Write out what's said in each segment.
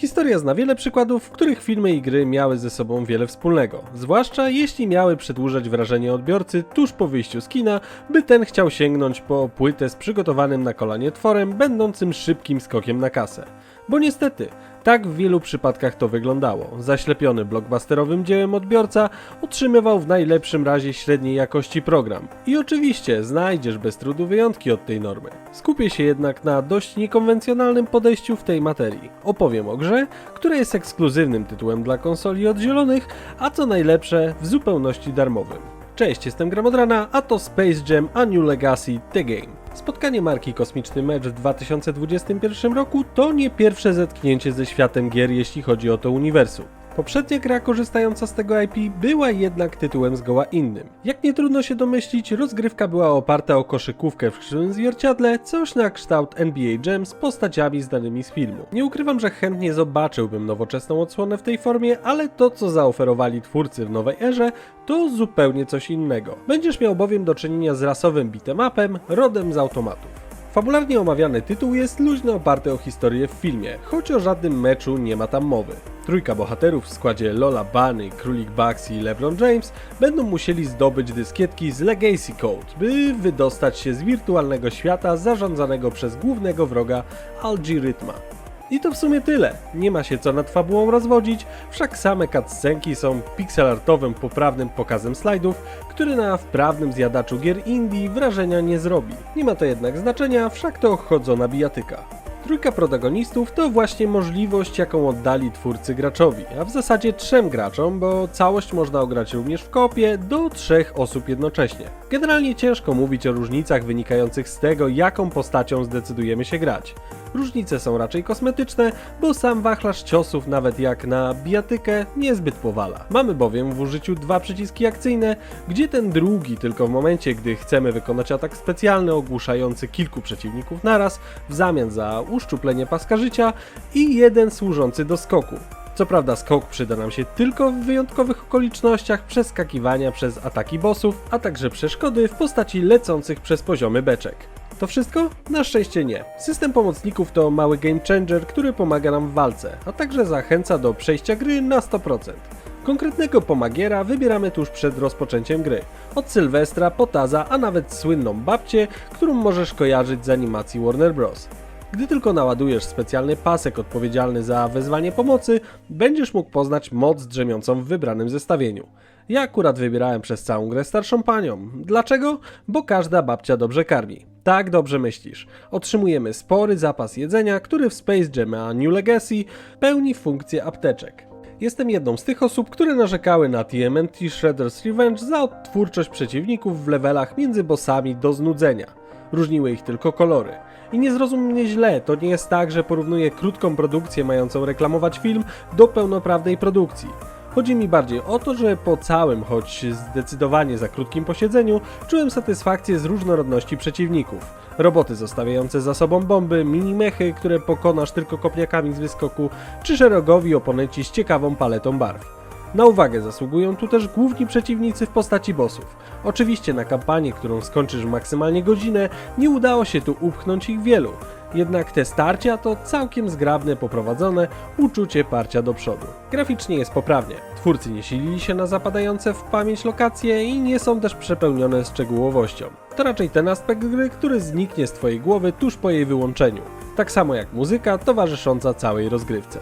Historia zna wiele przykładów, w których filmy i gry miały ze sobą wiele wspólnego, zwłaszcza jeśli miały przedłużać wrażenie odbiorcy tuż po wyjściu z kina, by ten chciał sięgnąć po płytę z przygotowanym na kolanie tworem, będącym szybkim skokiem na kasę. Bo niestety, tak w wielu przypadkach to wyglądało. Zaślepiony blockbusterowym dziełem odbiorca otrzymywał w najlepszym razie średniej jakości program. I oczywiście znajdziesz bez trudu wyjątki od tej normy. Skupię się jednak na dość niekonwencjonalnym podejściu w tej materii. Opowiem o grze, która jest ekskluzywnym tytułem dla konsoli od zielonych, a co najlepsze w zupełności darmowym. Cześć, jestem Gramodrana, a to Space Jam A New Legacy The Game. Spotkanie marki Kosmiczny Mecz w 2021 roku to nie pierwsze zetknięcie ze światem gier, jeśli chodzi o to uniwersum. Poprzednia gra korzystająca z tego IP była jednak tytułem zgoła innym. Jak nie trudno się domyślić, rozgrywka była oparta o koszykówkę w krzywym zwierciadle, coś na kształt NBA Jam z postaciami znanymi z filmu. Nie ukrywam, że chętnie zobaczyłbym nowoczesną odsłonę w tej formie, ale to co zaoferowali twórcy w nowej erze to zupełnie coś innego. Będziesz miał bowiem do czynienia z rasowym beatemapem rodem z automatów. Fabularnie omawiany tytuł jest luźno oparty o historię w filmie, choć o żadnym meczu nie ma tam mowy. Trójka bohaterów w składzie Lola Bunny, Królik Bugs i LeBron James będą musieli zdobyć dyskietki z Legacy Code, by wydostać się z wirtualnego świata zarządzanego przez głównego wroga Algorytma. I to w sumie tyle. Nie ma się co nad fabułą rozwodzić, wszak same cutscenki są pixelartowym, poprawnym pokazem slajdów, który na wprawnym zjadaczu gier indie wrażenia nie zrobi. Nie ma to jednak znaczenia, wszak to chodzona bijatyka. Trójka protagonistów to właśnie możliwość, jaką oddali twórcy graczowi, a w zasadzie trzem graczom, bo całość można ograć również w kopie do trzech osób jednocześnie. Generalnie ciężko mówić o różnicach wynikających z tego, jaką postacią zdecydujemy się grać. Różnice są raczej kosmetyczne, bo sam wachlarz ciosów, nawet jak na bijatykę, niezbyt powala. Mamy bowiem w użyciu dwa przyciski akcyjne, gdzie ten drugi tylko w momencie, gdy chcemy wykonać atak specjalny ogłuszający kilku przeciwników naraz, w zamian za uszczuplenie paska życia i jeden służący do skoku. Co prawda skok przyda nam się tylko w wyjątkowych okolicznościach przeskakiwania przez ataki bossów, a także przeszkody w postaci lecących przez poziomy beczek. To wszystko? Na szczęście nie. System pomocników to mały game changer, który pomaga nam w walce, a także zachęca do przejścia gry na 100%. Konkretnego pomagiera wybieramy tuż przed rozpoczęciem gry. Od Sylwestra, Potaza, a nawet słynną babcię, którą możesz kojarzyć z animacji Warner Bros. Gdy tylko naładujesz specjalny pasek odpowiedzialny za wezwanie pomocy, będziesz mógł poznać moc drzemiącą w wybranym zestawieniu. Ja akurat wybierałem przez całą grę starszą panią. Dlaczego? Bo każda babcia dobrze karmi. Tak dobrze myślisz. Otrzymujemy spory zapas jedzenia, który w Space Jam a New Legacy pełni funkcję apteczek. Jestem jedną z tych osób, które narzekały na TMNT Shredder's Revenge za odtwórczość przeciwników w levelach między bossami do znudzenia. Różniły ich tylko kolory. I nie zrozum mnie źle, to nie jest tak, że porównuję krótką produkcję mającą reklamować film do pełnoprawnej produkcji. Chodzi mi bardziej o to, że po całym, choć zdecydowanie za krótkim posiedzeniu, czułem satysfakcję z różnorodności przeciwników. Roboty zostawiające za sobą bomby, minimechy, które pokonasz tylko kopniakami z wyskoku, czy szerogowi oponenci z ciekawą paletą barw. Na uwagę zasługują tu też główni przeciwnicy w postaci bossów. Oczywiście na kampanię, którą skończysz maksymalnie godzinę, nie udało się tu upchnąć ich wielu. Jednak te starcia to całkiem zgrabne, poprowadzone uczucie parcia do przodu. Graficznie jest poprawnie. Twórcy nie silili się na zapadające w pamięć lokacje i nie są też przepełnione szczegółowością. To raczej ten aspekt gry, który zniknie z Twojej głowy tuż po jej wyłączeniu. Tak samo jak muzyka towarzysząca całej rozgrywce.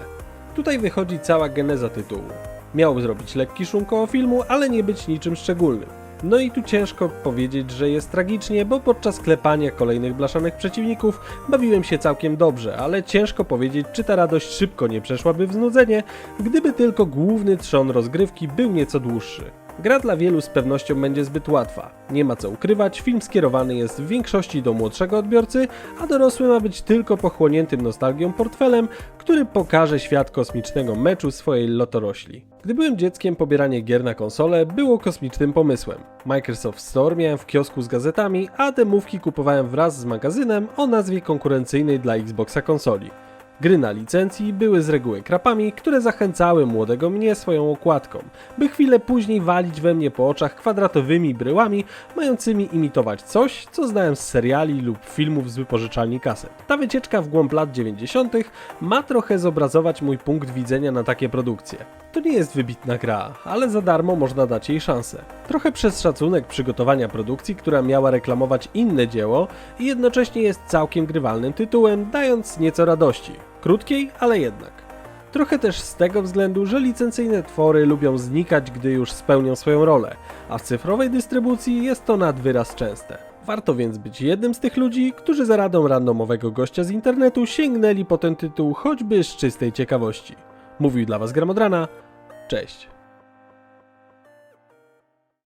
Tutaj wychodzi cała geneza tytułu. Miał zrobić lekki szum koło filmu, ale nie być niczym szczególnym. No i tu ciężko powiedzieć, że jest tragicznie, bo podczas klepania kolejnych blaszanych przeciwników bawiłem się całkiem dobrze, ale ciężko powiedzieć, czy ta radość szybko nie przeszłaby w znudzenie, gdyby tylko główny trzon rozgrywki był nieco dłuższy. Gra dla wielu z pewnością będzie zbyt łatwa. Nie ma co ukrywać, film skierowany jest w większości do młodszego odbiorcy, a dorosły ma być tylko pochłoniętym nostalgią portfelem, który pokaże świat kosmicznego meczu swojej lotorośli. Gdy byłem dzieckiem, pobieranie gier na konsolę było kosmicznym pomysłem. Microsoft Store miałem w kiosku z gazetami, a demówki kupowałem wraz z magazynem o nazwie konkurencyjnej dla Xboxa konsoli. Gry na licencji były z reguły krapami, które zachęcały młodego mnie swoją okładką, by chwilę później walić we mnie po oczach kwadratowymi bryłami, mającymi imitować coś, co znałem z seriali lub filmów z wypożyczalni kaset. Ta wycieczka w głąb lat 90. ma trochę zobrazować mój punkt widzenia na takie produkcje. To nie jest wybitna gra, ale za darmo można dać jej szansę. Trochę przez szacunek przygotowania produkcji, która miała reklamować inne dzieło i jednocześnie jest całkiem grywalnym tytułem, dając nieco radości. Krótkiej, ale jednak. Trochę też z tego względu, że licencyjne twory lubią znikać, gdy już spełnią swoją rolę, a w cyfrowej dystrybucji jest to nad wyraz częste. Warto więc być jednym z tych ludzi, którzy za radą randomowego gościa z internetu sięgnęli po ten tytuł choćby z czystej ciekawości. Mówił dla Was Gramodrana. Cześć.